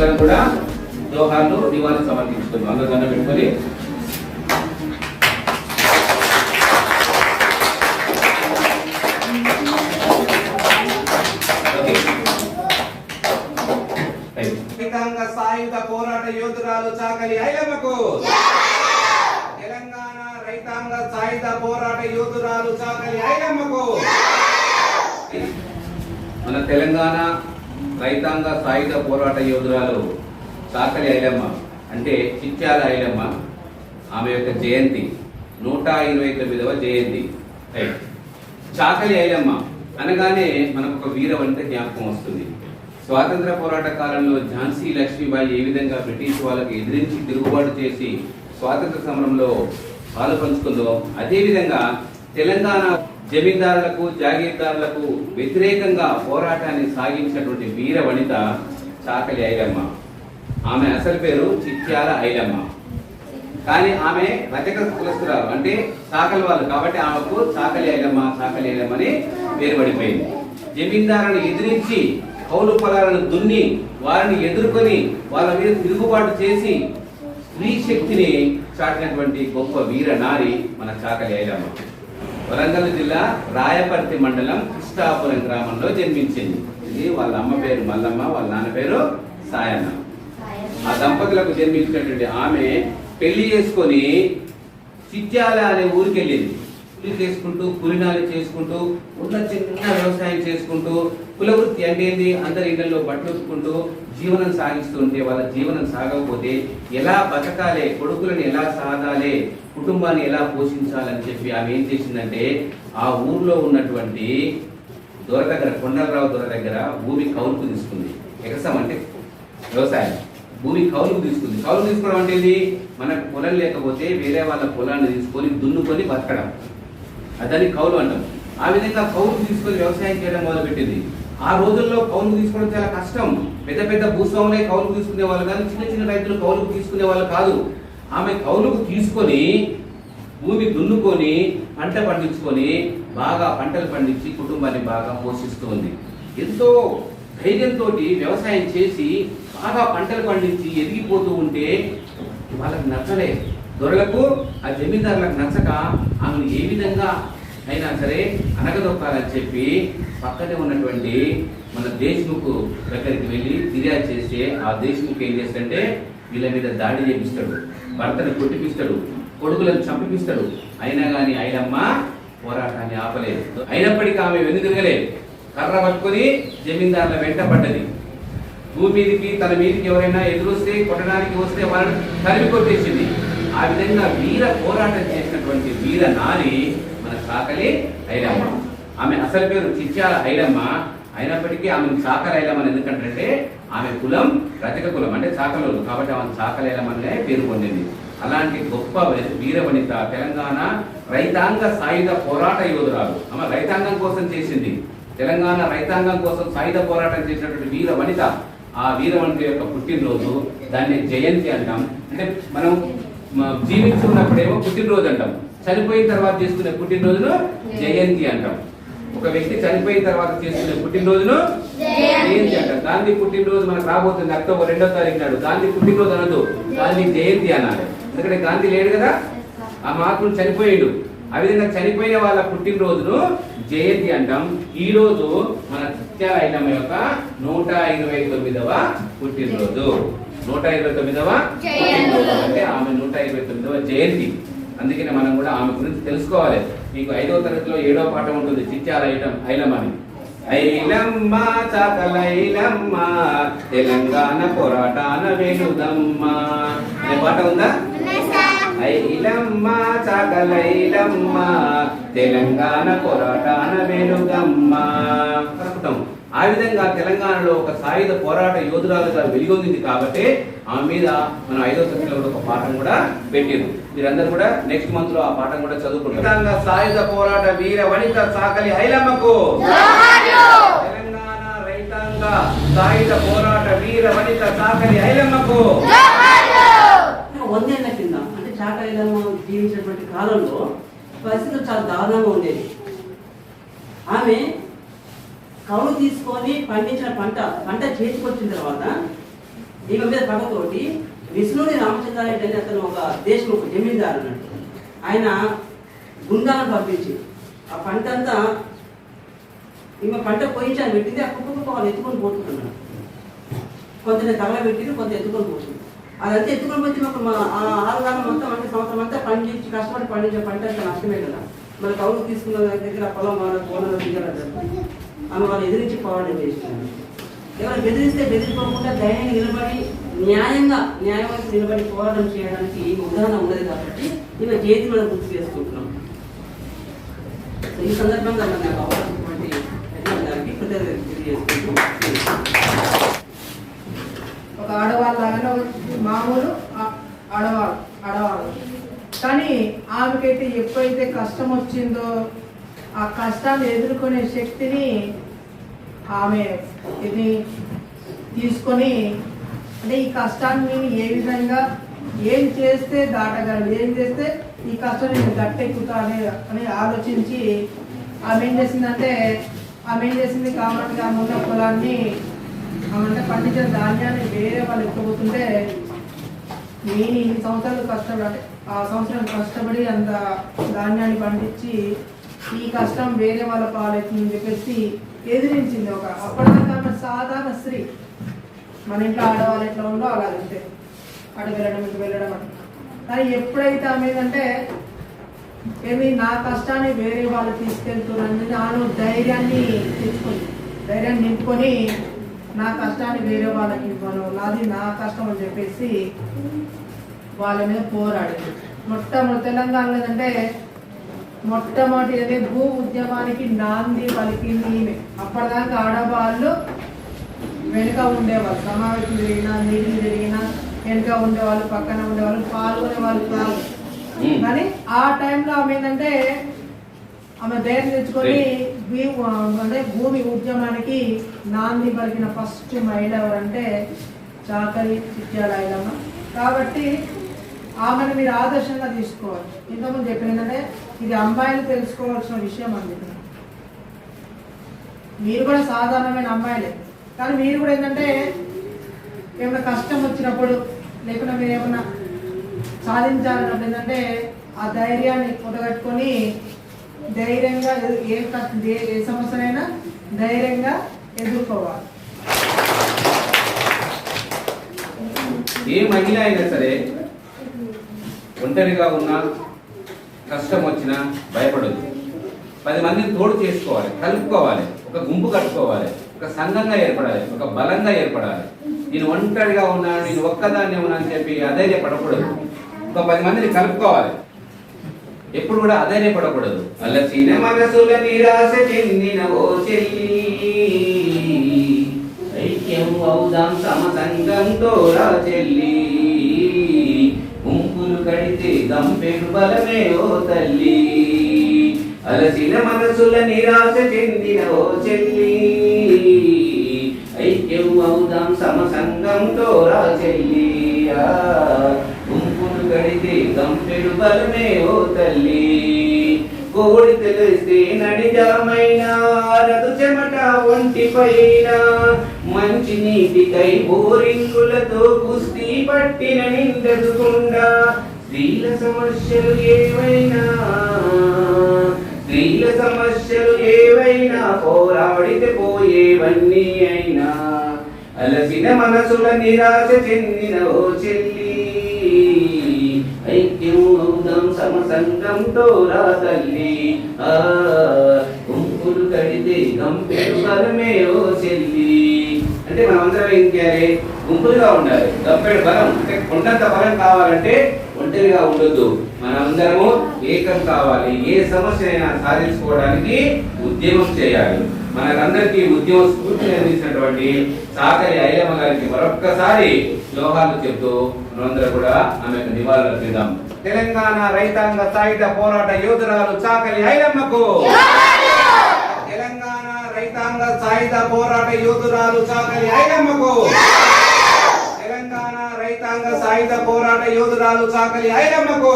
అందరం కూడా జోహార్లు నివారణ సమర్పించుకుందాం. అందరూ దండం పెట్టుకొని సాయుధ పోరాట యోధురాలు చాకలి ఐలమ్మకు తెలంగాణ రైతాంగ సాయుధ పోరాట యోధురాలు చాకలి ఐలమ్మకు మన తెలంగాణ రైతాంగ సాయుధ పోరాట యోధురాలు చాకలి ఐలమ్మ అంటే చిట్యాల ఐలమ్మ. ఆమె యొక్క జయంతి నూట ఇరవై తొమ్మిదవ జయంతి. చాకలి ఐలమ్మ అనగానే మనకు ఒక వీర వనిత జ్ఞాపకం వస్తుంది. స్వాతంత్ర పోరాట కాలంలో ఝాన్సీ లక్ష్మీబాయి ఏ విధంగా బ్రిటిష్ వాళ్ళకి ఎదిరించి తిరుగుబాటు చేసి స్వాతంత్ర సమరంలో పాలు పంచుకుందో అదేవిధంగా తెలంగాణ జమీందారులకు జాగీర్దారులకు వ్యతిరేకంగా పోరాటాన్ని సాగించినటువంటి వీర వనిత చాకలి ఐలమ్మ. ఆమె అసలు పేరు చిత్యాల ఐలమ్మ. కానీ ఆమె రజక కులస్తురాలు. అంటే చాకలి వాళ్ళు కాబట్టి ఆమెకు చాకలి ఐలమ్మ చాకలి ఐలమ్మ అని పేరు పడిపోయింది. జమీందారులను ఎదిరించి కౌలు పొలాలను దున్ని వారిని ఎదుర్కొని వాళ్ళ మీద తిరుగుబాటు చేసి స్త్రీ శక్తిని చాటినటువంటి గొప్ప వీర నారి మన చాకలి ఐలమ్మ. వరంగల్ జిల్లా రాయపర్తి మండలం కృష్ణాపురం గ్రామంలో జన్మించింది. ఇది వాళ్ళ అమ్మ పేరు మల్లమ్మ వాళ్ళ నాన్న పేరు సాయన్న. ఆ దంపతులకు జన్మించినటువంటి ఆమె పెళ్ళి చేసుకొని చిట్యాల అనే ఊరికి వెళ్ళింది కూలి చేసుకుంటూ కూలినాలు చేసుకుంటూ ఉన్న చిన్న వ్యవసాయం చేసుకుంటూ కులవృత్తి అంటే ఏంది? అందరి ఇళ్ళలో బట్టలు జీవనం సాగిస్తూ ఉంటే వాళ్ళ జీవనం సాగకపోతే ఎలా బతకాలే? కొడుకులను ఎలా సాధాలే కుటుంబాన్ని ఎలా పోషించాలని చెప్పి ఆమె ఏం చేసిందంటే ఆ ఊర్లో ఉన్నటువంటి దొర దగ్గర కొండలరావు దొర దగ్గర భూమి కౌలుకు తీసుకుంది. ఎగసం అంటే వ్యవసాయం. భూమి కౌలుకు తీసుకుంది. కౌలు తీసుకోవడం అంటే మనకు పొలం లేకపోతే వేరే వాళ్ళ పొలాన్ని తీసుకొని దున్నుకొని బతకడం. అదని కౌలు అంటాం. ఆ విధంగా కౌలు తీసుకొని వ్యవసాయం చేయడం మొదలుపెట్టింది. ఆ రోజుల్లో కౌలు తీసుకోవడం చాలా కష్టం. పెద్ద పెద్ద భూస్వాములే కౌలు తీసుకునే వాళ్ళు కానీ చిన్న చిన్న రైతులు కౌలుకు తీసుకునే వాళ్ళు కాదు. ఆమె కౌలుకు తీసుకొని భూమి దున్నుకొని పంట పండించుకొని బాగా పంటలు పండించి కుటుంబాన్ని బాగా పోషిస్తూ ఉంది. ఎంతో ధైర్యంతో వ్యవసాయం చేసి బాగా పంటలు పండించి ఎదిగిపోతూ ఉంటే వాళ్ళకి నచ్చలేదు. దొరలకు ఆ జమీందారులకు నచ్చక ఆమెను ఏ విధంగా అయినా సరే అనగదొక్కాలని చెప్పి పక్కనే ఉన్నటువంటి మన దేశ్ముఖ్ దగ్గరికి వెళ్ళి ఫిర్యాదు చేస్తే ఆ దేశ్ముఖ్ ఏం చేస్తాడంటే వీళ్ళ మీద దాడి చేపిస్తాడు భర్తను కొట్టిపిస్తాడు కొడుకులను చంపిపిస్తాడు. అయినా కానీ ఆయనమ్మ పోరాటాన్ని ఆపలేదు. అయినప్పటికీ ఆమె వెనుదిరగలేదు కర్ర పట్టుకొని జమీందారుల వెంట పడ్డది. భూమి మీదకి తన మీదకి ఎవరైనా ఎదురొస్తే కొట్టడానికి వస్తే వాళ్ళని తరిమి కొట్టేసింది. ఆ విధంగా వీర పోరాటం చేసినటువంటి వీర నారి మన సాకలి ఐలమ్మ ఆమె అసలు పేరు చిచ్చాల ఐలమ్మ అయినప్పటికీ ఆమెను చాకలి అని ఎందుకంటే ఆమె కులం రజక కులం అంటే చాకలోలు కాబట్టి ఆమె చాకలి అనే పేరు పొందింది. అలాంటి గొప్ప వీర వనిత తెలంగాణ రైతాంగ సాయుధ పోరాట యోధురాలు. ఆమె రైతాంగం కోసం చేసింది. తెలంగాణ రైతాంగం కోసం సాయుధ పోరాటం చేసినటువంటి వీర వనిత ఆ వీర వనిత యొక్క పుట్టినరోజు దాన్ని జయంతి అంటాం. అంటే మనం జీవించి ఉన్నప్పుడేమో పుట్టినరోజు అంటాం. చనిపోయిన తర్వాత చేసుకునే పుట్టినరోజును జయంతి అంటాం. ఒక వ్యక్తి చనిపోయిన తర్వాత చేసుకునే పుట్టినరోజును జయంతి అంటాం. గాంధీ పుట్టినరోజు మనకు రాబోతుంది అక్టోబర్ రెండో తారీఖు నాడు. గాంధీ పుట్టినరోజు అనదు. గాంధీ జయంతి అనాలి. ఎందుకంటే గాంధీ లేడు కదా. ఆ మహాత్ముడు చనిపోయాడు. ఆ విధంగా చనిపోయిన వాళ్ళ పుట్టినరోజును జయంతి అంటాం. ఈ రోజు మన సత్యాల యొక్క నూట ఇరవై తొమ్మిదవ పుట్టినరోజు. నూట ఇరవై తొమ్మిదవ అంటే ఆమె నూట ఇరవై తొమ్మిదవ జయంతి. అందుకనే మనం కూడా ఆమె గురించి తెలుసుకోవాలి. మీకు ఐదవ తరగతిలో ఏడవ పాఠం ఉంటుంది చిత్యాల ఐలం ఐలమ్మ అని. ఐలమ్మ చాకలైలమ్మ తెలంగాణ పోరాటాన వెలుదమ్మ అనే పాట ఉందా? ఐలమ్మ చాకలైలమ్మ తెలంగాణ పోరాటాన వెలుగమ్మ కలుపుతాం ఆ విధంగా తెలంగాణలో ఒక సాయుధ పోరాట యోధురాలుగా వెలుగొందింది కాబట్టి ఆమె మీద మనం ఐదో తరగతిలో కూడా ఒక పాఠం కూడా పెట్టారు. మీరందరూ కూడా నెక్స్ట్ మంత్లో ఆ పాఠం కూడా చదువుకుంటారు. సాయుధ పోరాట వీర వనిత చాకలి ఐలమ్మకు తెలంగాణ రైతాంగ సాయుధ పోరాట వీర వనిత చాకలి ఐలమ్మకు వందేళ్ళ కింద. అంటే చాకలిదమ్మ జీవించినటువంటి కాలంలో పరిస్థితులు చాలా దారుణంగా ఉండేది ఆమె కౌలు తీసుకొని పండించిన పంట పంట చేతికొచ్చిన తర్వాత దీని మీద పగతోటి విష్ణుని రామచంద్రారెడ్డి అని అతను ఒక దేశం ఒక జమీందారు అన్నట్టు. ఆయన గుండాలను పంపించి ఆ పంట అంతా ఈమె పంట పోయించాను పెట్టింది ఆ కుక్క కుక్క వాళ్ళు ఎత్తుకొని పోతున్నాడు కొంత తగలబెట్టి కొంత ఎత్తుకొని పోతుంది అదంతా ఎత్తుకొని పోతే మాకు మా ఆ ఆరుగాలం మొత్తం అంటే సంవత్సరం అంతా పండించి కష్టపడి పండించే పంట అంతా నష్టమే కదా. మరి కౌలు తీసుకున్న దాని దగ్గర పొలం వాళ్ళ కోనలు దిగలదు ఆమె వాళ్ళు ఎదిరించి పోరాటం చేస్తున్నారు. ఎవరు బెదిరిస్తే బెదిరిపోకుండా ధైర్యంగా నిలబడి న్యాయంగా న్యాయమైన నిలబడి పోరాటం చేయడానికి ఈ ఉదాహరణ ఉన్నది కాబట్టి ఈమె చేతి మనం గుర్తు చేసుకుంటున్నాం. ఈ సందర్భంగా మన నాకు అవకాశం యజమాని కృతజ్ఞతలు తెలియజేసుకుంటూ ఒక ఆడవాళ్ళలాగానే మామూలు ఆడవాళ్ళు ఆడవాళ్ళు. కానీ ఆమెకైతే ఎప్పుడైతే కష్టం వచ్చిందో ఆ కష్టాన్ని ఎదుర్కొనే శక్తిని ఆమె ఇది తీసుకొని అంటే ఈ కష్టాన్ని ఏ విధంగా ఏం చేస్తే దాటగలరు ఏం చేస్తే ఈ కష్టం నేను గట్టెక్కుతా అనే అని ఆలోచించి ఆమె ఏం చేసిందంటే ఆమె ఏం చేసింది కామన్గా ఉన్న పొలాన్ని ఆమె పండించిన ధాన్యాన్ని వేరే వాళ్ళు ఎక్కబోతుంటే నేను ఇన్ని సంవత్సరాలు కష్టపడి అంటే ఆ సంవత్సరం కష్టపడి అంత ధాన్యాన్ని పండించి ఈ కష్టం వేరే వాళ్ళ పాలవుతుందని చెప్పేసి ఎదిరించింది ఒక అప్పటిదాకా సాధారణ స్త్రీ. మన ఇంట్లో ఆడవాళ్ళు ఎట్లా ఉందో అలా అంతే. అటు వెళ్ళడం ఇటు వెళ్ళడం అట్లా. కానీ ఎప్పుడైతే ఆమె ఏంటంటే ఏమి నా కష్టాన్ని వేరే వాళ్ళు తీసుకెళ్తున్నారని నాను ధైర్యాన్ని తెచ్చుకుంది. ధైర్యాన్ని నింపుకొని నా కష్టాన్ని వేరే వాళ్ళకి ఇవ్వను. నాది నా కష్టం అని చెప్పేసి వాళ్ళ మీద పోరాడింది. మొట్టమొదటి తెలంగాణలో ఏంటంటే మొట్టమొదటి భూ ఉద్యమానికి నాంది పలికింది ఈమె. అప్పటిదాకా ఆడవాళ్ళు వెనుక ఉండేవాళ్ళు. సమావేశం జరిగినా మీటింగ్ జరిగినా వెనుక ఉండేవాళ్ళు పక్కన ఉండేవాళ్ళు పాల్గొనే వాళ్ళు కాదు. కానీ ఆ టైంలో ఆమె ఏంటంటే ఆమె ధైర్యం తెచ్చుకొని భూ- అంటే భూమి ఉద్యమానికి నాంది పలికిన ఫస్ట్ మహిళ ఎవరంటే చాకరి చిట్యాల ఐలమ్మ. కాబట్టి ఆమెను మీరు ఆదర్శంగా తీసుకోవాలి. ఇంతకుముందు చెప్పిన ఏంటంటే ఇది అమ్మాయిలు తెలుసుకోవాల్సిన విషయం అండి మీరు కూడా సాధారణమైన అమ్మాయిలే. కానీ మీరు కూడా ఏంటంటే ఏమైనా కష్టం వచ్చినప్పుడు లేకుండా మీరు ఏమన్నా సాధించాలన్నప్పుడు ఏంటంటే ఆ ధైర్యాన్ని కూడగట్టుకొని ధైర్యంగా ఏ ఏ- ఏ సమస్యనైనా ధైర్యంగా ఎదుర్కోవాలి. ఏ మహిళ అయినా సరే ఒంటరిగా ఉన్నా కష్టం వచ్చినా భయపడదు పది మందిని తోడు చేసుకోవాలి కలుపుకోవాలి ఒక గుంపు కట్టుకోవాలి ఒక సంఘంగా ఏర్పడాలి ఒక బలంగా ఏర్పడాలి. నేను ఒంటరిగా ఉన్నా నేను ఒక్కదాన్ని ఉన్నా అని చెప్పి అధైర్యపడకూడదు. ఒక పది మందిని కలుపుకోవాలి. ఎప్పుడు కూడా అధైర్యపడకూడదు. అలసిన మనసుల నిరాశ చెందిన ఓ చెల్లి. ఐక్యం అవుదాం సమసంగంతో రా చెల్లి. కడితే గంపెడు బలమే ఓ తల్లి. అలసిన మనసుల నిరాశ చెందిన ఓ చెల్లి. ఐక్యం అవుదాం సమసంగంతో రా చెల్లి. గుంపును గడితే కడితే గంపెడు బలమే ఓ తల్లి. కోడి తెలిస్తే నడిజామైన రదు చెమట ఒంటి పైన మంచి నీటికై బోరింగులతో కుస్తీ పట్టిన నిందదుకుండా స్త్రీల సమస్యలు ఏవైనా స్త్రీల సమస్యలు ఏవైనా పోరాడితే పోయేవన్నీ అయినా అలసిన మనసుల నిరాశ చెందిన ఓ చెల్లి. ఐక్యం అవుదాం సమసంగంతో రా తల్లి. ఆ గుంపులు కడితే గంపెడు బలమే ఓ చెల్లి. అంటే మనం ఏం చేయాలి? గుంపులుగా ఉండాలి. గంపెడు బలం అంటే కొండంత బలం కావాలంటే ఒంటరిగా ఉండొద్దు. మనందరము ఏకం కావాలి. ఏ సమస్య అయినా సాధించుకోవడానికి ఉద్యమం చేయాలి. మనకందరికీ ఉద్యమ స్ఫూర్తిని అందించినటువంటి సాకరి ఐలమ్మ గారికి మరొక్కసారి లోహాలు చెప్తూ మనందరం కూడా ఆమెకు నివాళులు అర్పిద్దాం. తెలంగాణ రైతాంగ సాయుధ పోరాట యోధురాలు చాకలి ఐలమ్మకు! తెలంగాణ రైతాంగ సాయుధ పోరాట యోధురాలు చాకలి ఐలమ్మకు! రాజ్యాంగ సాయుధ పోరాట యోధురాలు చాకలి ఐలమ్మకు